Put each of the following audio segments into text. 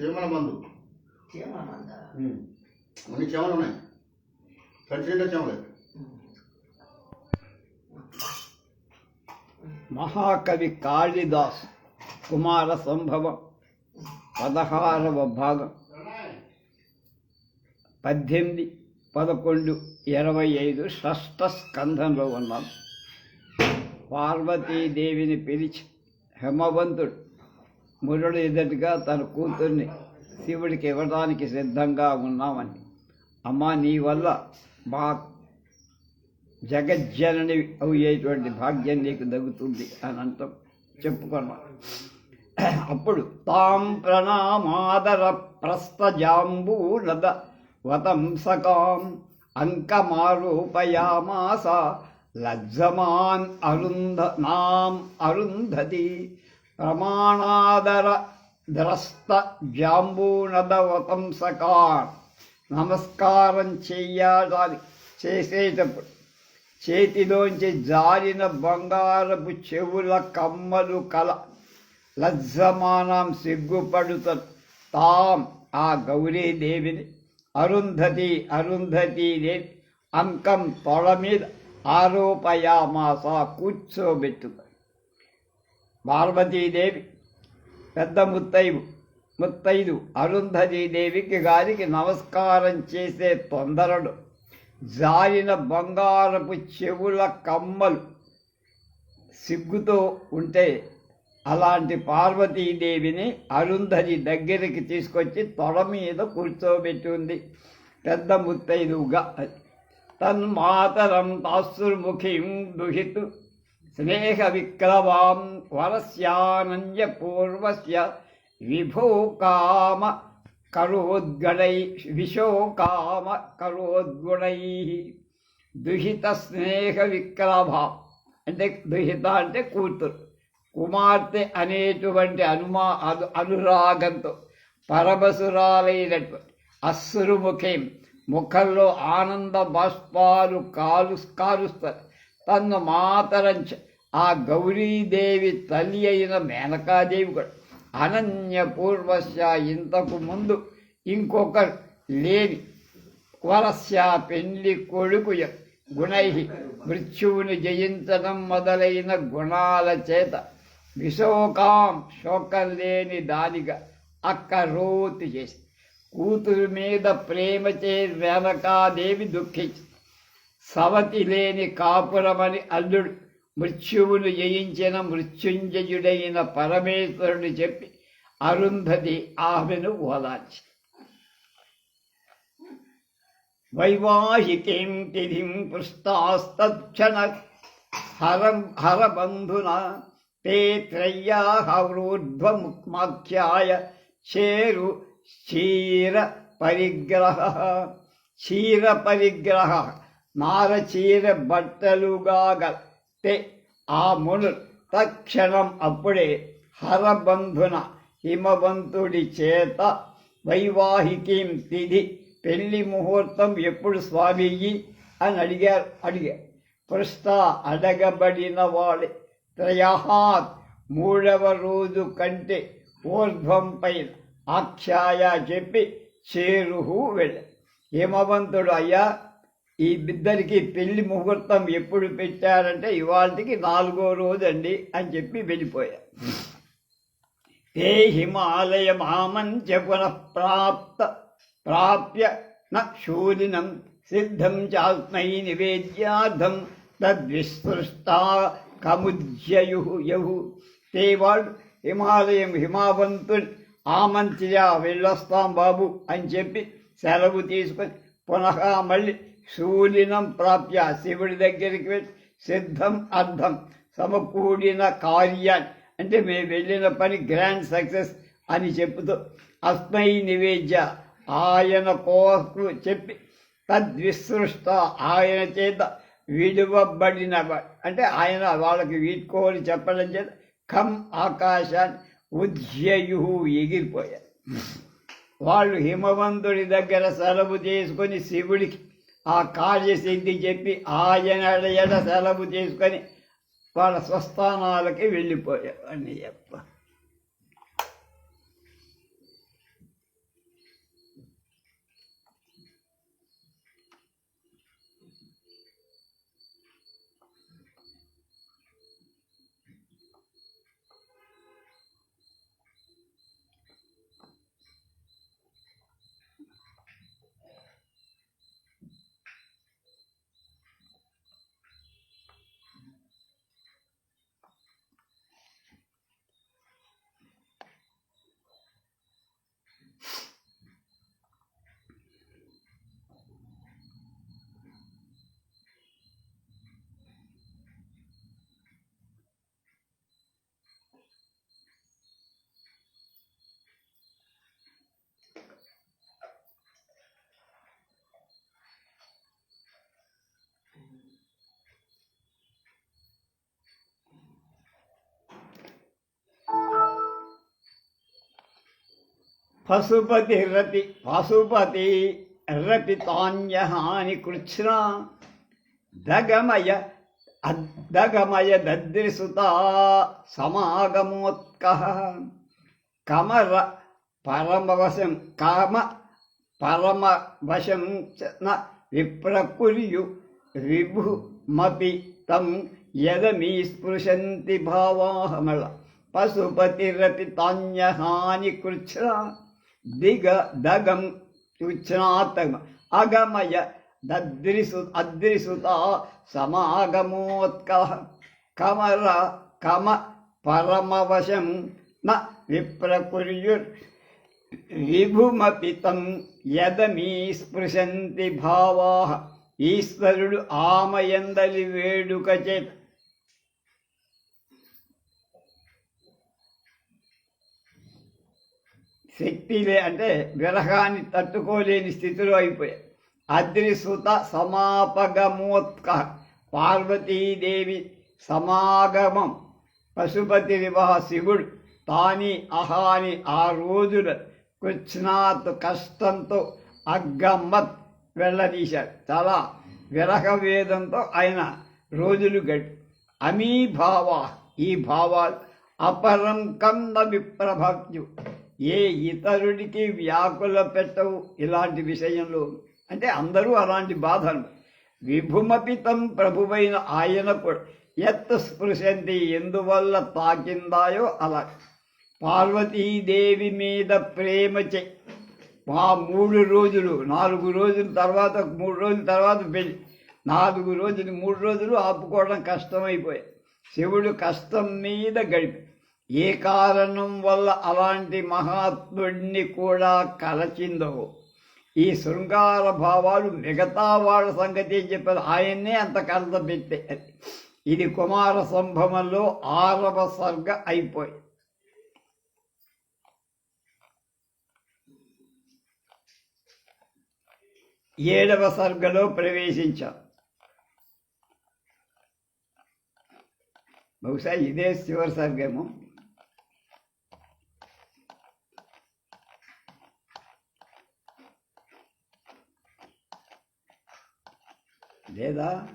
చీమల మందు అన్ని చెమలు ఉన్నాయి. కంటిన్యూ చెమలే. మహాకవి కాళిదాస్ కుమార సంభవం పదహారవ భాగం. పద్దెనిమిది పదకొండు ఇరవై ఐదు షష్ఠ స్కంధంలో ఉన్నాం. పార్వతీదేవిని పిలిచి హేమవంతుడు మురుడు ఎదుటిగా తన కూతుర్ని శివుడికి ఇవ్వడానికి సిద్ధంగా ఉన్నామని. అమ్మా నీ వల్ల మా జగజ్జనని అయ్యేటువంటి భాగ్యం నీకు దగుతుంది అని అంటాం చెప్పుకున్నాం. అప్పుడు తాం ప్రణామాదర ప్రస్థజాంబూనద వతంసకాం అంకమారూపయామాస లజ్జమాన్ అరుంధ నాం అరుంధతి. ప్రమాణాదర ద్రస్త జాంబూనదవతంసకాన్. నమస్కారం చెయ్యాలి చేసేటప్పుడు. చేతిలోంచి జారిన బంగారపు చెవుల కమ్మలు కల లజ్జమానం సిగ్గుపడుత తాం ఆ గౌరీదేవిని అరుంధతి అరుంధతి దేవి అంకం తొడ మీద ఆరోపయామాస కూర్చోబెట్టుతారు పార్వతీదేవి పెద్ద ముత్తైదు ముత్తైదు అరుంధతీదేవికి గారికి నమస్కారం చేసే తొందరడు. జారిన బంగారపు చెవుల కమ్మలు సిగ్గుతో ఉంటే అలాంటి పార్వతీదేవిని అరుంధతి దగ్గరికి తీసుకొచ్చి తొడ మీద కూర్చోబెట్టింది. పెద్ద ముత్తైదుగా తన్మాతరం తాస్తుర్ముఖీం దుహితు స్నేహ విక్రమాం వరస్యానంజ పూర్వస్య విభో కామ కరోద్గణై విశోకామ కరోద్గుణై దుహిత స్నేహ విక్రమ అంటే దుహిత అంటే కూతురు. కుమార్తె అనేటువంటి అనుమా అను అనురాగంతో పరమసురాలైనటువంటి అశ్రుముఖం ముఖంలో ఆనంద బాష్పాలు కాలు కారుస్తారు తన్ను మాతరంచ. ఆ గౌరీదేవి తల్లి అయిన మేనకాదేవి కూడా అనన్య ఇంతకు ముందు ఇంకొకరు లేని వరస్య పెళ్ళి కొడుకు గుణై మృత్యువుని జయించడం మొదలైన గుణాల చేత విశోకాం శోకం లేని దానిగా అక్కరోతి చేసి. కూతురు మీద ప్రేమచే వెనకాదేవి దుఃఖించి. సవతి లేని కాపురమని అల్లుడు మృత్యువును జయించిన మృత్యుంజయుడైన పరమేశ్వరుడు చెప్పి అరుంధతి ఆమెను ఓదార్చి వైవాహికీం తిథిం పృష్టాస్తక్షణ హరం హరబంధునా ते त्रय्याहवरोध्वमुख्याय చేరు క్షీర పరిగ్రహ క్షీర పరిగ్రహ నారచీర బట్టలుగా ఆ మును తక్షణం అప్పుడే హరబంధున హిమవంతుడి చేత వైవాహికీం తిథి పెళ్ళి ముహూర్తం ఎప్పుడు స్వామీజీ అని అడిగారు. అడిగారు పృష్ట అడగబడిన వాడే త్రయహాత్ మూడవ రోజు కంటే ఊర్ధ్వం పైన ఆఖ్యాయ చెప్పి చేరుహు వెళ్ళ. హిమవంతుడు అయ్యా ఈ బిడ్డలకి పెళ్ళి ముహూర్తం ఎప్పుడు పెట్టారంటే ఇవాళకి నాలుగో రోజండి అని చెప్పి వెళ్ళిపోయా. తే హిమాలయ మామంచ పునఃప్రాప్త ప్రాప్య నూలినం సిద్ధం చాత్మై నివేద్యార్థం తద్విస్తృష్టా కముజ్యయు యహు. తే వాళ్ళు హిమాలయం హిమావంతుని ఆమంచిగా వెళ్ళొస్తాం బాబు అని చెప్పి సెలవు తీసుకొని పునః మళ్ళీ శూలినం ప్రాప్య శివుడి దగ్గరికి వెళ్ళి సిద్ధం అర్థం సమకూడిన కార్యాన్ని అంటే మేము వెళ్ళిన పని గ్రాండ్ సక్సెస్ అని చెప్పుతూ అస్మై నివేద్య ఆయన కోకు చెప్పి తద్విసృష్ట ఆయన చేత విడువబడిన అంటే ఆయన వాళ్ళకి వీడ్కోని చెప్పడం చేత ఖం ఆకాశాన్ని ఉద్యయు ఎగిరిపోయారు. వాళ్ళు హిమవంతుడి దగ్గర సెలవు చేసుకొని శివుడికి ఆ కార్యసిద్ధి చెప్పి ఆయన ఎడ సెలవు చేసుకొని వాళ్ళ స్వస్థానాలకి వెళ్ళిపోయాడు అని చెప్ప పశుపతి రతి పశుపతి రతి తాన్యహాని కృచ్ఛ్న దగమయ అద్దగమయ దద్రిసుత సమాగమోత్క. కమర పరమవశం కామ పరమవశం న విప్రకుర్యు విభుమతి తం యదమీ స్పృశంతి భావాహమళ పశుపతిరపి తాన్యహాని కృచ్ఛ్ర దిగ దగం కృచ్ఛ్నాతమ అగమయ దద్రిసు అద్రిసుత సమాగమోత్క కమర కమ పరమవశం న విప్రకుర్యుర్ విభుమపితం యదమీ స్పృశంతి భావా ఈశ్వరుడు ఆమయందలి వేడుక చేత శక్తిలే అంటే విరహాన్ని తట్టుకోలేని స్థితిలో అయిపోయాయి. అద్రిసుత సమాపగమోత్క పార్వతీదేవి సమాగమం. పశుపతి వివాహ శివుడు తాని అహాని ఆ రోజున కృష్ణాత్ కష్టంతో అగ్గమ్మత్ వెళ్ళదీశారు చాలా విరహ వేదంతో ఆయన రోజులు గడి. అమీభావ ఈ భావాలు అపరం కంద విప్రభక్యు ఏ ఇతరుడికి వ్యాకుల పెట్టవు ఇలాంటి విషయంలో. అంటే అందరూ అలాంటి బాధలు. విభుమపితం ప్రభువైన ఆయన కూడా ఎత్ స్పృశంతి ఎందువల్ల తాకిందాయో అలా. పార్వతీదేవి మీద ప్రేమ చే ఆ మూడు రోజులు నాలుగు రోజుల తర్వాత మూడు రోజుల తర్వాత పెళ్ళి. నాలుగు రోజులు మూడు రోజులు ఆపుకోవడం కష్టమైపోయాయి. శివుడు కష్టం మీద గడిపి ఏ కారణం వల్ల అలాంటి మహాత్ముడిని కూడా కలచిందో ఈ శృంగార భావాలు మిగతా వాళ్ళ సంగతి చెప్పారు? ఆయన్నే అంత కలత పెట్టే ఇది కుమార సంభవంలో ఆరవ సర్గ అయిపోయి. ఏడవ సర్గలో ప్రవేశించాం. బహుశా ఇదే చివరి సర్గేమో లేదా?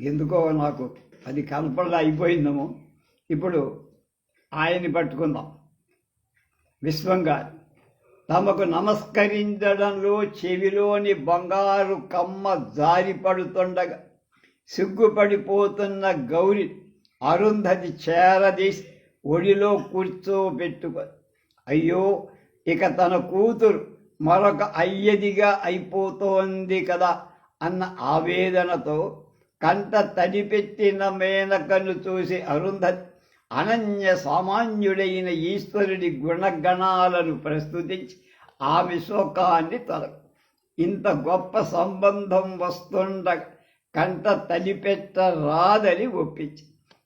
ఎందుకో నాకు అది కలపడ అయిపోయిందేమో. ఇప్పుడు ఆయన్ని పట్టుకుందాం. విశ్వంగా తమకు నమస్కరించడంలో చెవిలోని బంగారు కమ్మ జారిపడుతుండగా సిగ్గుపడిపోతున్న గౌరి అరుంధతి చేరదీసి ఒడిలో కూర్చోబెట్టుకో అయ్యో ఇక తన కూతురు మరొక అయ్యదిగా అయిపోతోంది కదా అన్న ఆవేదనతో కంట తడిపెట్టిన మేనకను చూసి అరుంధతి అనన్య సామాన్యుడైన ఈశ్వరుడి గుణగణాలను ప్రస్తుతించి ఆమె శోకాన్ని తొల ఇంత గొప్ప సంబంధం వస్తుండ కంట తలిపెట్టరాదని ఒప్పించి.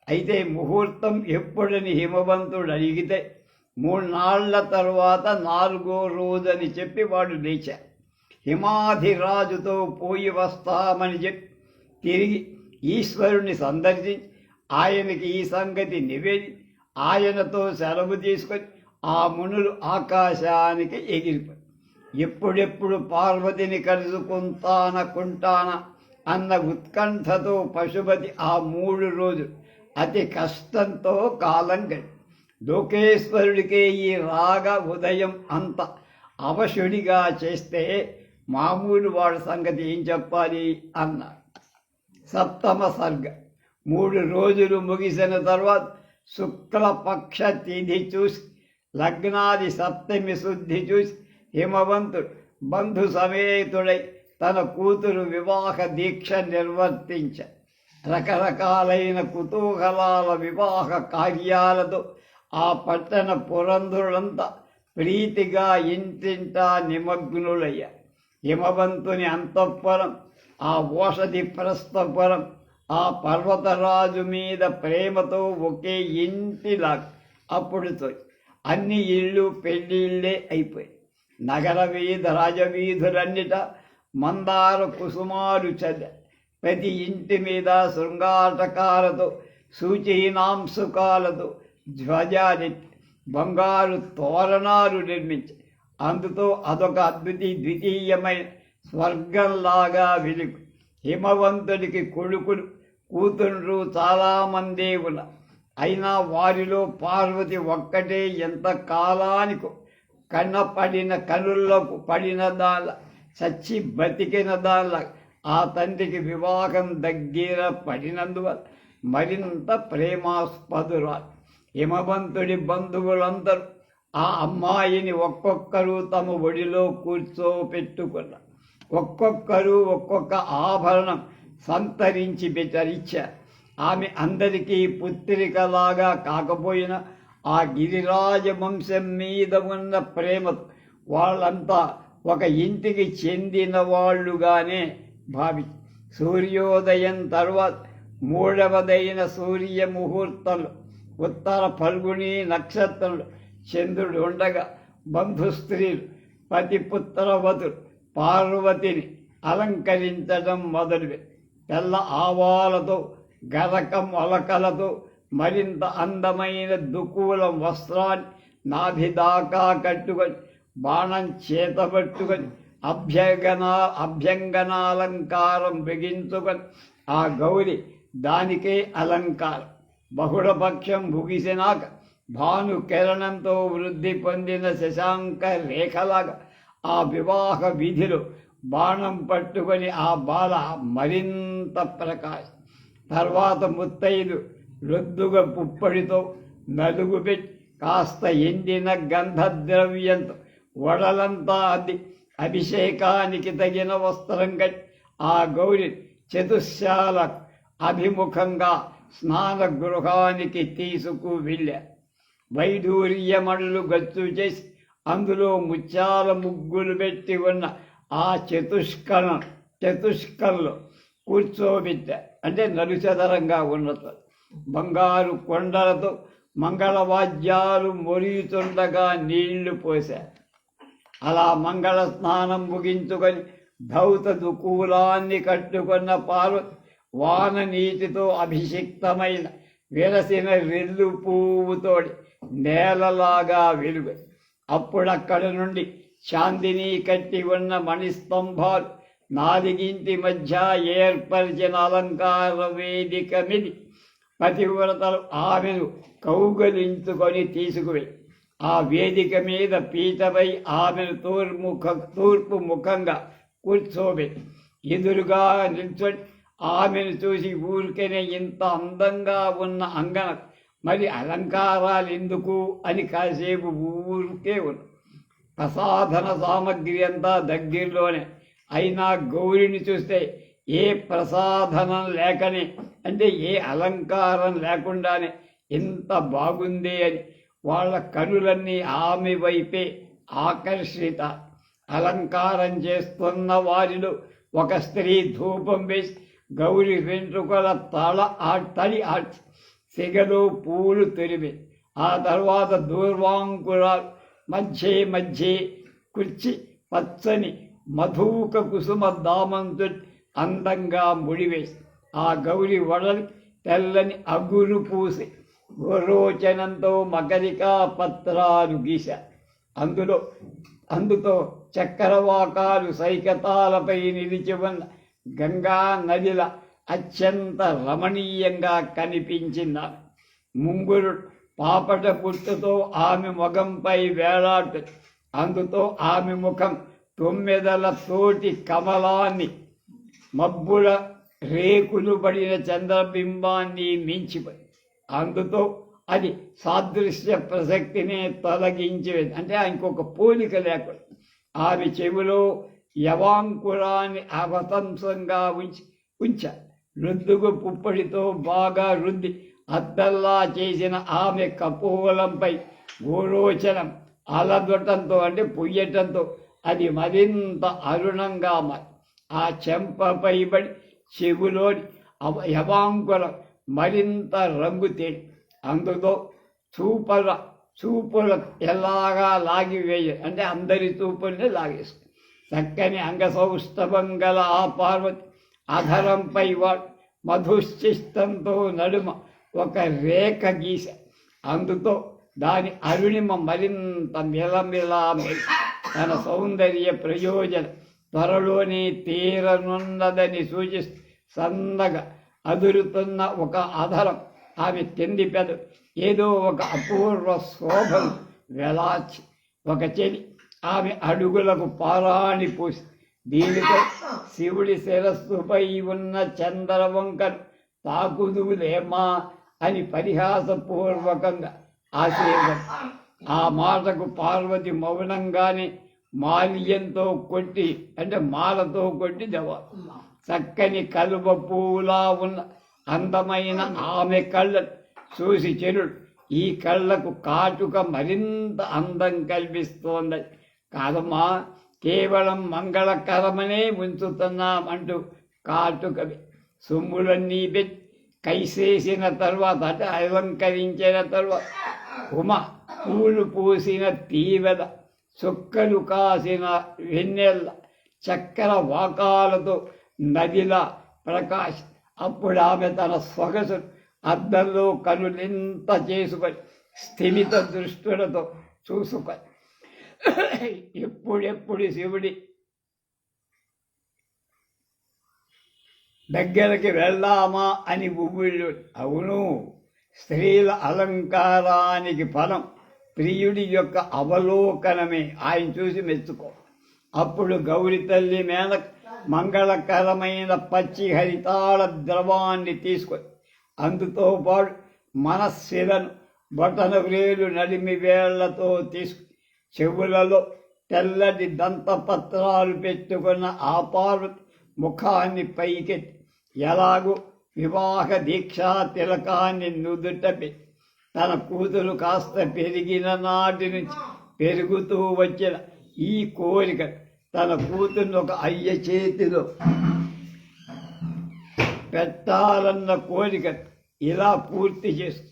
అయితే ముహూర్తం ఎప్పుడని హిమవంతుడు అడిగితే మూడునాళ్ళ తరువాత నాలుగో రోజని చెప్పి వాడు లేచారు హిమాధిరాజుతో పోయి వస్తామని చెప్పి తిరిగి ఈశ్వరుణ్ణి సందర్శించి ఆయనకి ఈ సంగతి నివేది ఆయనతో సెలవు తీసుకొని ఆ మునులు ఆకాశానికి ఎగిరిపోయి ఎప్పుడెప్పుడు పార్వతిని కలుసుకుంటానకుంటానా అన్న ఉత్కంఠతో పశుపతి ఆ మూడు రోజులు అతి కష్టంతో కాలం గడి లోకేశ్వరుడికే ఈ రాగ ఉదయం అంత అవశుడిగా చేస్తే మామూలు వాడి సంగతి ఏం చెప్పాలి? అన్నాడు సప్తమ సర్గ మూడు రోజులు ముగిసిన తర్వాత శుక్లపక్ష తిథి చూసి లగ్నాది సప్తమి శుద్ధి చూసి హిమవంతుడు బంధు సమేతుడై తన కూతురు వివాహ దీక్ష నిర్వర్తించ. రకరకాలైన కుతూహలాల వివాహ కార్యాలతో ఆ పట్టణ పురంధులంతా ప్రీతిగా ఇంటింటా నిమగ్నులయ్య. హిమవంతుని అంతఃపురం ఆ ఓషధి ప్రస్థపురం ఆ పర్వతరాజు మీద ప్రేమతో ఒకే ఇంటిలా అప్పుడుతో అన్ని ఇళ్ళు పెళ్ళిళ్ళే అయిపోయాయి. నగర వీధ రాజవీధులన్నిట మందార కుసుమాలు చల్ల ప్రతి ఇంటి మీద శృంగాటకాలతో సూచీనాంశకాలతో ధ్వజాలెత్తి బంగారు తోరణాలు నిర్మించి అందుతో అదొక అద్భుతి ద్వితీయమైన స్వర్గంలాగా వెలుగు. హిమవంతుడికి కొడుకులు కూతుండ్రు చాలామందే ఉన్న. అయినా వారిలో పార్వతి ఒక్కటే ఎంత కాలానికో కన్న పడిన కనులకు పడిన దానిల చచ్చి బతికిన దాళ్ళ ఆ తండ్రికి వివాహం దగ్గర పడినందువల్ల మరింత ప్రేమాస్పదురాలు. హిమవంతుడి బంధువులందరూ ఆ అమ్మాయిని ఒక్కొక్కరు తమ ఒడిలో కూర్చోపెట్టుకున్నారు ఒక్కొక్కరు ఒక్కొక్క ఆభరణం సంతరించి బెచరిచ్చారు ఆమె అందరికీ పుత్రికలాగా కాకపోయినా ఆ గిరిరాజ వంశం మీద ఉన్న ప్రేమ వాళ్ళంతా ఒక ఇంటికి చెందిన వాళ్ళుగానే భావి సూర్యోదయం తర్వాత మూడవదైన సూర్య ముహూర్తంలో ఉత్తర ఫల్గుని నక్షత్రంలో చంద్రుడు ఉండగా బంధు స్త్రీలు పతి పుత్రవతులు పార్వతిని అలంకరించడం మొదలుపెట్టి తెల్ల ఆవాలతో గరకం ఒలకలతో మరింత అందమైన దుక్కుల వస్త్రాన్ని నాభిదాకా కట్టుకొని బాణం చేతబట్టుకొని అభ్యంగనా అభ్యంగనాలంకారం బిగించుకొని ఆ గౌరి దానికే అలంకారం. బహుళపక్షం ముగిసినాక భాను కిరణంతో వృద్ధి పొందిన శశాంక రేఖలాగా ఆ వివాహ విధిలో బాణం పట్టుకొని ఆ బాల మరింత ప్రకాశం తర్వాత ముత్తైదు రొద్దుగా పుప్పడితో నలుగు పెట్టి కాస్త ఎండిన గంధద్రవ్యంతో వడలంతా అది. అభిషేకానికి తగిన వస్త్రం కట్టి ఆ గౌరి చతుశాల అభిముఖంగా స్నాన గృహానికి తీసుకు వెళ్ళా. వైఢూర్యమళ్ళు గచ్చు చేసి అందులో ముత్యాల ముగ్గులు పెట్టి ఉన్న ఆ చతుష్కణం చతుష్కల్లో కూర్చోబెట్టారు అంటే నలుచదరంగా ఉన్నత బంగారు కొండలతో మంగళవాద్యాలు మొరియుతుండగా నీళ్ళు పోశా అలా మంగళ స్నానం ముగించుకొని భౌత దుకూలాన్ని కట్టుకున్న పాలు వాన నీటితో అభిషిక్తమైన విరసిన రెల్లు పువ్వుతోడి నేలలాగా వెలుగు. అప్పుడక్కడి నుండి చాందిని కట్టి ఉన్న మణిస్తంభాలు నాలుగింటి మధ్య ఏర్పరిచిన అలంకార వేదిక మిది. పతివ్రతలు ఆమెను కౌగలించుకొని తీసుకువే. ఆ వేదిక మీద పీటపై ఆమెను తూర్ముఖ తూర్పు ముఖంగా కూర్చోబెట్టి ఎదురుగా నిల్చొని ఆమెను చూసి ఊరికనే ఇంత అందంగా ఉన్న అంగన మరి అలంకారాలు ఎందుకు అని కాసేపు ఊరికే ఉన్న. ప్రసాధన సామగ్రి అంతా దగ్గరలోనే అయినా గౌరిని చూస్తే ఏ ప్రసాధనం లేకనే అంటే ఏ అలంకారం లేకుండానే ఎంత బాగుంది అని వాళ్ళ కనులన్నీ ఆమె వైపే ఆకర్షిత. అలంకారం చేస్తున్న వారిలో ఒక స్త్రీ ధూపం వేసి గౌరి వెంట్రుకల తల ఆ తడి ఆ సిగలో పూలు తెరివి ఆ తర్వాత దూర్వాంకురాలు మధ్య మధ్య కుర్చి పచ్చని మధూక కుసుమ దామంతో అందంగా ముడివేసి ఆ గౌరి వడలి తెల్లని అగురు పూసి గోరోచనంతో మకరికా పత్రాలు గీశ. అందులో అందుతో చక్రవాకాలు సైకతాలపై నిలిచి ఉన్న గంగా నదిల అత్యంత రమణీయంగా కనిపించింది ముంగురు పాపట పుట్టుతో ఆమె ముఖంపై వేలాడు అందుతో ఆమె ముఖం తొమ్మిదల తోటి కమలాన్ని మబ్బుల రేకులు పడిన చంద్రబింబాన్ని మించిపోయి అందుతో అది సాదృశ్య ప్రసక్తిని తొలగించి అంటే ఇంకొక పోలిక లేకుండా ఆమె చెవిలో యవాంకురాన్ని అవతంసంగా ఉంచి ఉంచా. రుద్దుగు పుప్పడితో బాగా రుద్ది అద్దల్లా చేసిన ఆమె కపోలంపై గోరోచనం అలదొట్టంతో అంటే పొయ్యటంతో అది మరింత అరుణంగా మరి ఆ చెంపపై పడి చెవులోని అవ- మరింత రంగు తేలి అందులో చూపల చూపులు ఎలాగా లాగివేయ అంటే అందరి చూపుల్ని లాగేస్తుంది చక్కని అంగసౌష్ఠవం గల ఆ పార్వతి అధరంపై వాడు మధుశ్చిష్టంతో నడుమ ఒక రేఖ గీస అందుతో దాని అరుణిమ మరింత మిలమిలా మెరి- తన సౌందర్య ప్రయోజన త్వరలోనే తీరనున్నదని సూచిస్తూ సన్నగా అదురుతున్న ఒక అధరం ఆమె కింది పెద ఏదో ఒక అపూర్వ శోభను వెలాచి ఒక చెలి ఆమె అడుగులకు పారాణి పూసి దీనితో శివుడి శిరస్సుపై ఉన్న చంద్రవంకను తాకుదువులేమా అని పరిహాసపూర్వకంగా ఆశీర్వదం ఆ మాటకు పార్వతి మౌనంగానే మాల్యంతో కొట్టి అంటే మాలతో కొట్టి జవాబు చక్కని కలువ పువ్వులా ఉన్న అందమైన ఆమె కళ్ళ చూసి చెరుడు ఈ కళ్ళకు కాటుక మరింత అందం కల్పిస్తోంది. కాదమ్మా కేవలం మంగళకరమనే ఉంచుతున్నామంటూ కాటుకవి. సొమ్ములన్నీ పెట్టి కైసేసిన తర్వాత అంటే అలంకరించిన తర్వాత ఉమ పూలు పూసిన తీవెద చుక్కలు కాసిన వెన్నెల్ల చక్కెర వాకాలతో నదిలా ప్రకాశ్ అప్పుడు ఆమె తన సొగసు అద్దంలో కనులింత చేసుకొని స్థిమిత దృష్టులతో చూసుకొని ఎప్పుడెప్పుడు శివుడి దగ్గరికి వెళ్దామా అని ఉవ్విళ్ళు అవును స్త్రీల అలంకారానికి ఫలం ప్రియుడి యొక్క అవలోకనమే. ఆయన చూసి మెచ్చుకో. అప్పుడు గౌరి తల్లి మేన మంగళకరమైన పచ్చి హరితాళ ద్రవాన్ని తీసుకొని అందుతో పాటు మనస్సిలను బటన వేలు నడిమి వేళ్ళతో తీసుకు చెవులలో తెల్లటి దంతపత్రాలు పెట్టుకున్న ఆ పార్వతి ముఖాన్ని పైకెత్తి ఎలాగూ వివాహ దీక్షా తిలకాన్ని నుదుట పెట్టి తన కూతురు కాస్త పెరిగిన నాటి నుంచి పెరుగుతూ వచ్చిన ఈ కోరిక తన కూతుర్ని ఒక అయ్య చేతిలో పెట్టాలన్న కోరిక ఇలా పూర్తి చేస్తుంది